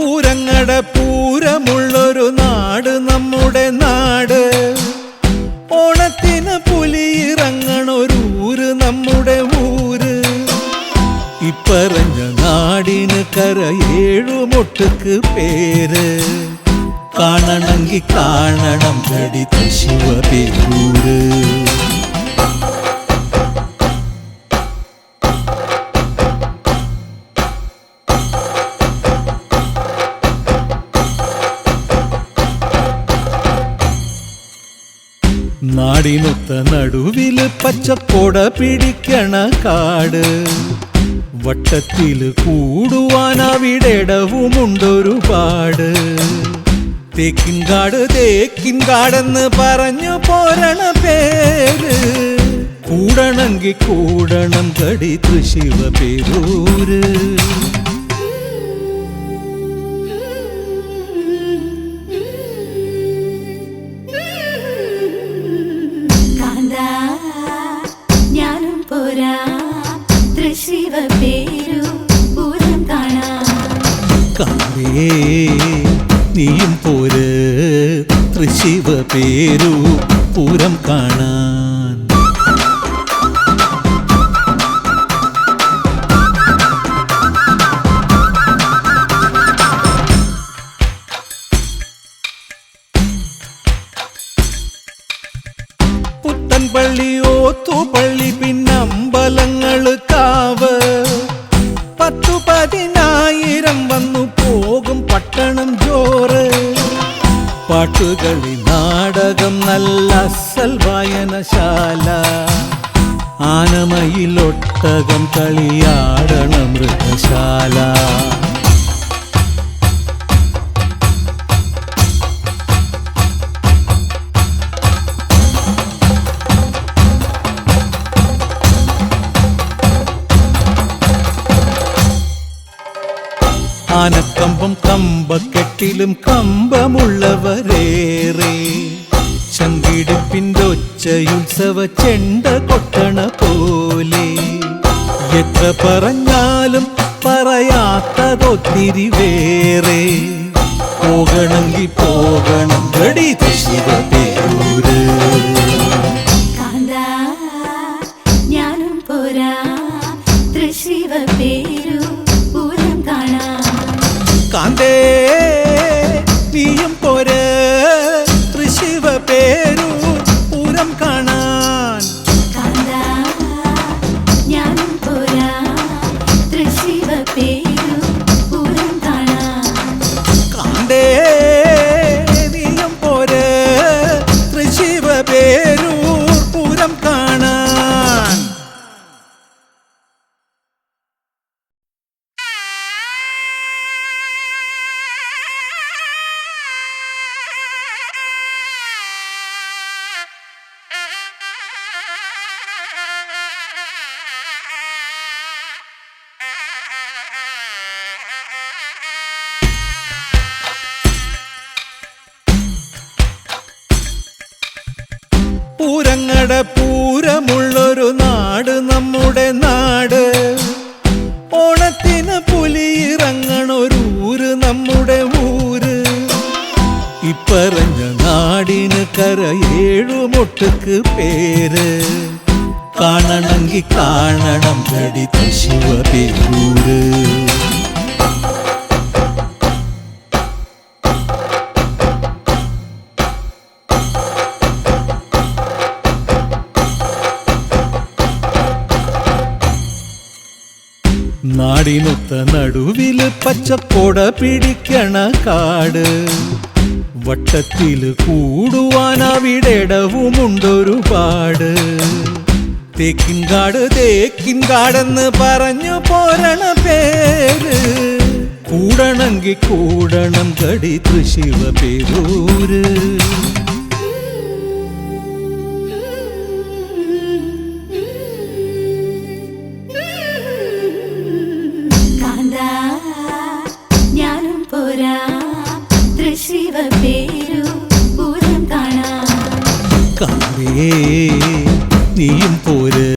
പൂരങ്ങട പൂരമുള്ളൊരു നാട് നമ്മുടെ നാട്. ഓണത്തിന് പുലിയിറങ്ങണൊരു ഊര് നമ്മുടെ ഊര്. ഇപ്പറഞ്ഞ നാടിന് കര കരയേഴുമൊട്ടുക്ക് പേര്. കാണണമെങ്കിൽ കാണണം ഗടിത ശിവപേരൂര് നാടിനൊത്ത നടുവിൽ പച്ചക്കൊട പിടിക്കണ കാട്. വട്ടത്തിൽ കൂടുവാൻ അവിടെടവുമുണ്ടൊരുപാട് തേക്കിൻകാട് തേക്കിൻകാടെന്ന് പറഞ്ഞു പോരണ പേര്. കൂടണമെങ്കിൽ കൂടണം കടി തൃശിവ പേരൂര്. കാണാ. നീയും പോര് തൃശിവ പേരു പൂരം കാണാൻ പുത്തൻപള്ളി ഓത്തുപള്ളി പിന്നമ്പലങ്ങൾ കാവ്. പത്തു പതിനായിരം വന്നു പോകും പട്ടണം ജോറ് പാട്ടുകളി നാടകം നല്ല അസൽ വായനശാല. ആനമയിലൊട്ടകം കളിയാടണ മൃഗശാല. ആനക്കമ്പം കമ്പക്കെട്ടിലും കമ്പമുള്ളവരേറെ. ചങ്കിടിപ്പിന്റെ ഒച്ചയുത്സവ ചെണ്ട കൊട്ടണ പോലെ. എത്ര പറഞ്ഞാലും പറയാത്തതൊത്തിരി വേറെ. പോകണമെങ്കിൽ പോകണം. ഗടി ശിവപേരൂര് காந்தே പൂരങ്ങട പൂരമുള്ളൊരു നാട് നമ്മുടെ നാട്. ഓണത്തിന് പുലിയിറങ്ങണൊരു ഊര് നമ്മുടെ ഊര്. ഇപ്പറഞ്ഞ നാടിന് കരയേഴുമൊട്ടുക്ക് പേര്. കാണണമെങ്കിൽ കാണണം ഗടിത ശിവപേരൂര് നാടിനൊത്ത നടുവിൽ പച്ചക്കൊട പിടിക്കണ കാട്. വട്ടത്തിൽ കൂടുവാൻ അവിടെടവുമുണ്ടൊരുപാട് തേക്കിൻകാട് തേക്കിൻകാടെന്ന് പറഞ്ഞു പോരണ പേര്. കൂടണമെങ്കിൽ കൂടണം കടി തൃശിവ പേരൂര്. നീയും പോര്.